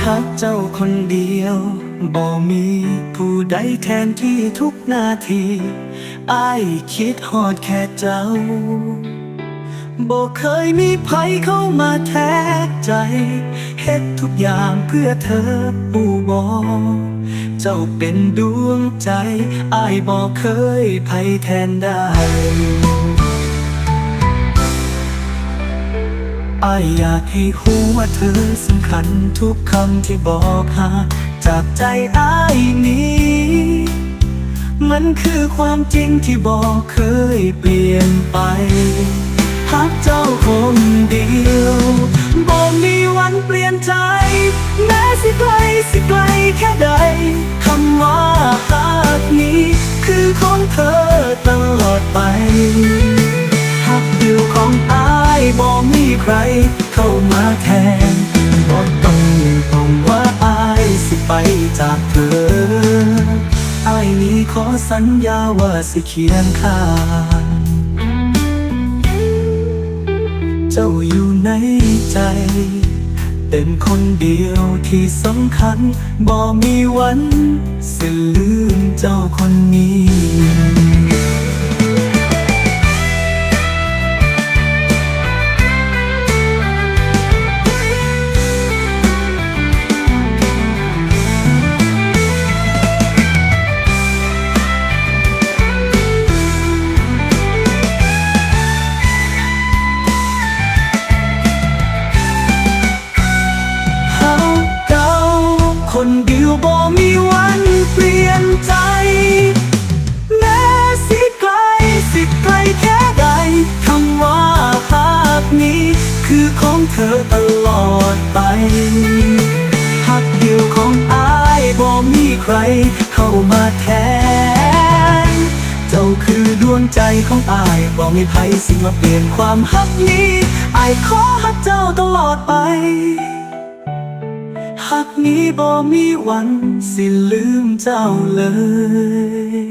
ให้เจ้าคนเดียว บ่มีผู้ใดแทนที่ทุกนาทีอายคิดฮอดแค่เจ้า บ่เคยมีภัยเข้ามาแทกใจ เฮ็ดทุกอย่างเพื่อเธอผู้บอเจ้าเป็นดวงใจอายบ่เคยภัยแทนได้ อายอยากให้รู้ว่าเธอสำคัญทุกคำที่บอกหาจากใจอายนี้ มันคือความจริงที่บอกเคยเปลี่ยนไปหักเจ้าคนเดียวบอกมีวันเปลี่ยนใจ แม้สิไกลสิไกลแค่ใดคำว่าหักนี้ ใครเข้ามาแทนบ่ต้องต้องว่าอายสิไปจากเธออายนี้ขอสัญญาว่าสิเคียงข้างเจ้าอยู่ในใจ เป็นคนเดียวที่สำคัญ บ่มีวันสิลืมเจ้าคนนี้ คนเดียวบ่มีวันเปลี่ยนใจ แม้สิไกลสิไกลแค่ใดคำว่าหากนี้ คือของเธอตลอดไปหักเดียวของอายบ่มีใคร เข้ามาแทน เจ้าคือดวงใจของอายบ่มีไผสิมาเปลี่ยนความหักนี้อายขอหักเจ้าตลอดไป หักนี้บ่มีวันสิลืมเจ้าเลย